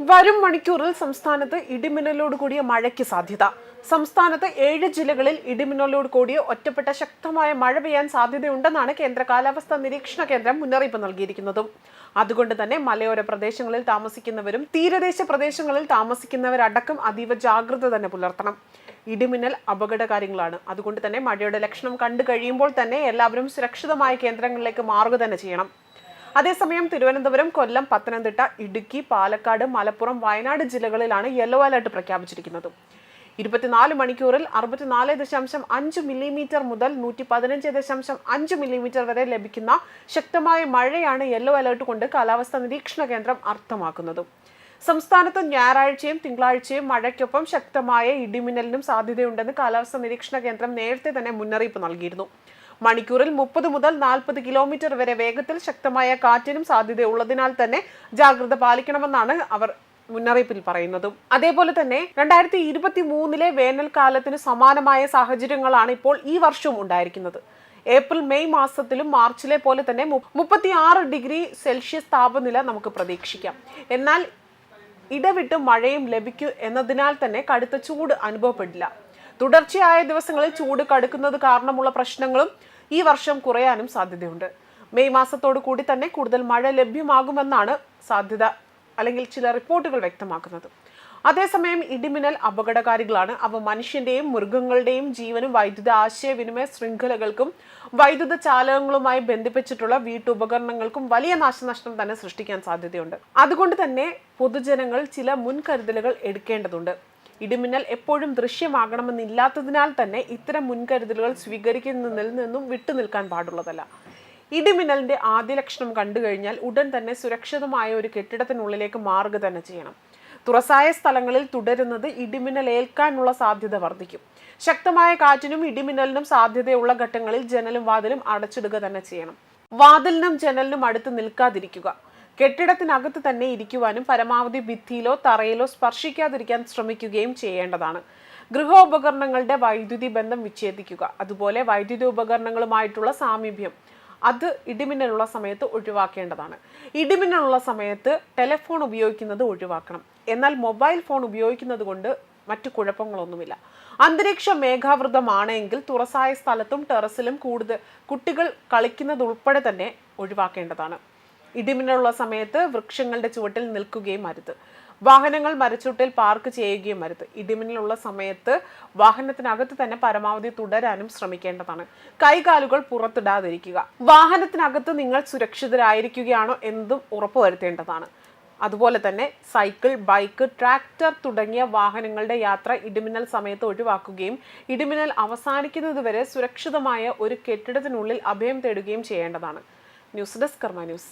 വരും മണിക്കൂറിൽ സംസ്ഥാനത്ത് ഇടിമിന്നലോട് കൂടിയ മഴയ്ക്ക് സാധ്യത. സംസ്ഥാനത്ത് ഏഴ് ജില്ലകളിൽ ഇടിമിന്നലോട് കൂടിയ ഒറ്റപ്പെട്ട ശക്തമായ മഴ പെയ്യാൻ സാധ്യതയുണ്ടെന്നാണ് കേന്ദ്ര കാലാവസ്ഥാ നിരീക്ഷണ കേന്ദ്രം മുന്നറിയിപ്പ് നൽകിയിരിക്കുന്നതും. അതുകൊണ്ട് തന്നെ മലയോര പ്രദേശങ്ങളിൽ താമസിക്കുന്നവരും തീരദേശ പ്രദേശങ്ങളിൽ താമസിക്കുന്നവരടക്കം അതീവ ജാഗ്രത തന്നെ പുലർത്തണം. ഇടിമിന്നൽ അപകടകാര്യങ്ങളാണ്. അതുകൊണ്ട് തന്നെ മഴയുടെ ലക്ഷണം കണ്ടു കഴിയുമ്പോൾ തന്നെ എല്ലാവരും സുരക്ഷിതമായ കേന്ദ്രങ്ങളിലേക്ക് മാറുക തന്നെ ചെയ്യണം. അതേസമയം തിരുവനന്തപുരം കൊല്ലം പത്തനംതിട്ട ഇടുക്കി പാലക്കാട് മലപ്പുറം വയനാട് ജില്ലകളിലാണ് യെല്ലോ അലർട്ട് പ്രഖ്യാപിച്ചിരിക്കുന്നത്. ഇരുപത്തിനാല് മണിക്കൂറിൽ അറുപത്തിനാല് ദശാംശം അഞ്ച് മില്ലിമീറ്റർ മുതൽ നൂറ്റി പതിനഞ്ച് ദശാംശം അഞ്ച് മില്ലിമീറ്റർ വരെ ലഭിക്കുന്ന ശക്തമായ മഴയാണ് യെല്ലോ അലർട്ട് കൊണ്ട് കാലാവസ്ഥാ നിരീക്ഷണ കേന്ദ്രം അർത്ഥമാക്കുന്നത്. സംസ്ഥാനത്ത് ഞായറാഴ്ചയും തിങ്കളാഴ്ചയും മഴയ്ക്കൊപ്പം ശക്തമായ ഇടിമിന്നലിനും സാധ്യതയുണ്ടെന്ന് കാലാവസ്ഥാ നിരീക്ഷണ കേന്ദ്രം നേരത്തെ തന്നെ മുന്നറിയിപ്പ് നൽകിയിരുന്നു. മണിക്കൂറിൽ മുപ്പത് മുതൽ നാൽപ്പത് കിലോമീറ്റർ വരെ വേഗത്തിൽ ശക്തമായ കാറ്റിനും സാധ്യതയുള്ളതിനാൽ തന്നെ ജാഗ്രത പാലിക്കണമെന്നാണ് അവർ മുന്നറിയിപ്പിൽ പറയുന്നതും. അതേപോലെ തന്നെ രണ്ടായിരത്തി ഇരുപത്തി മൂന്നിലെ വേനൽക്കാലത്തിന് സമാനമായ സാഹചര്യങ്ങളാണ് ഇപ്പോൾ ഈ വർഷവും ഉണ്ടായിരിക്കുന്നത്. ഏപ്രിൽ മെയ് മാസത്തിലും മാർച്ചിലെ പോലെ തന്നെ മുപ്പത്തി ആറ് ഡിഗ്രി സെൽഷ്യസ് താപനില നമുക്ക് പ്രതീക്ഷിക്കാം. എന്നാൽ ഇടവിട്ട് മഴയും ലഭിക്കൂ എന്നതിനാൽ തന്നെ കടുത്ത ചൂട് അനുഭവപ്പെടില്ല. തുടർച്ചയായ ദിവസങ്ങളിൽ ചൂട് കടുക്കുന്നത് കാരണമുള്ള പ്രശ്നങ്ങളും ഈ വർഷം കുറയാനും സാധ്യതയുണ്ട്. മെയ് മാസത്തോടു കൂടി തന്നെ കൂടുതൽ മഴ ലഭ്യമാകുമെന്നാണ് സാധ്യത അല്ലെങ്കിൽ ചില റിപ്പോർട്ടുകൾ വ്യക്തമാക്കുന്നത്. അതേസമയം ഇടിമിന്നൽ അപകടകാരികളാണ്. അവ മനുഷ്യന്റെയും മൃഗങ്ങളുടെയും ജീവനും വൈദ്യുത ആശയവിനിമയ ശൃംഖലകൾക്കും വൈദ്യുത ചാലകങ്ങളുമായി ബന്ധിപ്പിച്ചിട്ടുള്ള വീട്ടുപകരണങ്ങൾക്കും വലിയ നാശനഷ്ടം തന്നെ സൃഷ്ടിക്കാൻ സാധ്യതയുണ്ട്. അതുകൊണ്ട് തന്നെ പൊതുജനങ്ങൾ ചില മുൻകരുതലുകൾ എടുക്കേണ്ടതുണ്ട്. ഇടിമിന്നൽ എപ്പോഴും ദൃശ്യമാകണമെന്നില്ലാത്തതിനാൽ തന്നെ ഇത്തരം മുൻകരുതലുകൾ സ്വീകരിക്കുന്നതിൽ നിന്നും വിട്ടുനിൽക്കാൻ പാടുള്ളതല്ല. ഇടിമിന്നലിന്റെ ആദ്യ ലക്ഷണം കണ്ടു കഴിഞ്ഞാൽ ഉടൻ തന്നെ സുരക്ഷിതമായ ഒരു കെട്ടിടത്തിനുള്ളിലേക്ക് മാറുക തന്നെ ചെയ്യണം. തുറസായ സ്ഥലങ്ങളിൽ തുടരുന്നത് ഇടിമിന്നൽ ഏൽക്കാനുള്ള സാധ്യത വർദ്ധിക്കും. ശക്തമായ കാറ്റിനും ഇടിമിന്നലിനും സാധ്യതയുള്ള ഘട്ടങ്ങളിൽ ജനലും വാതിലും അടച്ചിടുക തന്നെ ചെയ്യണം. വാതിലിനും ജനലിനും അടുത്ത് നിൽക്കാതിരിക്കുക. കെട്ടിടത്തിനകത്ത് തന്നെ ഇരിക്കുവാനും പരമാവധി ഭിത്തിയിലോ തറയിലോ സ്പർശിക്കാതിരിക്കാൻ ശ്രമിക്കുകയും ചെയ്യേണ്ടതാണ്. ഗൃഹോപകരണങ്ങളുടെ വൈദ്യുതി ബന്ധം വിച്ഛേദിക്കുക അതുപോലെ വൈദ്യുതി ഉപകരണങ്ങളുമായിട്ടുള്ള സാമീപ്യം അത് ഇടിമിന്നലുള്ള സമയത്ത് ഒഴിവാക്കേണ്ടതാണ്. ഇടിമിന്നലുള്ള സമയത്ത് ടെലിഫോൺ ഉപയോഗിക്കുന്നത് ഒഴിവാക്കണം. എന്നാൽ മൊബൈൽ ഫോൺ ഉപയോഗിക്കുന്നത് കൊണ്ട് മറ്റു കുഴപ്പങ്ങളൊന്നുമില്ല. അന്തരീക്ഷ മേഘാവൃതമാണെങ്കിൽ തുറസായ സ്ഥലത്തും ടെറസിലും കൂടുതൽ കുട്ടികൾ കളിക്കുന്നതുൾപ്പെടെ തന്നെ ഒഴിവാക്കേണ്ടതാണ്. ഇടിമിന്നലുള്ള സമയത്ത് വൃക്ഷങ്ങളുടെ ചുവട്ടിൽ നിൽക്കുകയും അരുത്. വാഹനങ്ങൾ മരച്ചുട്ടിൽ പാർക്ക് ചെയ്യുകയും അരുത്. ഇടിമിന്നലുള്ള സമയത്ത് വാഹനത്തിനകത്ത് തന്നെ പരമാവധി തുടരാനും ശ്രമിക്കേണ്ടതാണ്. കൈകാലുകൾ പുറത്തിടാതിരിക്കുക. വാഹനത്തിനകത്ത് നിങ്ങൾ സുരക്ഷിതരായിരിക്കുകയാണോ എന്നും ഉറപ്പുവരുത്തേണ്ടതാണ്. അതുപോലെ തന്നെ സൈക്കിൾ ബൈക്ക് ട്രാക്ടർ തുടങ്ങിയ വാഹനങ്ങളുടെ യാത്ര ഇടിമിന്നൽ സമയത്ത് ഒഴിവാക്കുകയും ഇടിമിന്നൽ അവസാനിക്കുന്നതുവരെ സുരക്ഷിതമായ ഒരു കെട്ടിടത്തിനുള്ളിൽ അഭയം തേടുകയും ചെയ്യേണ്ടതാണ്. News desk Karma news.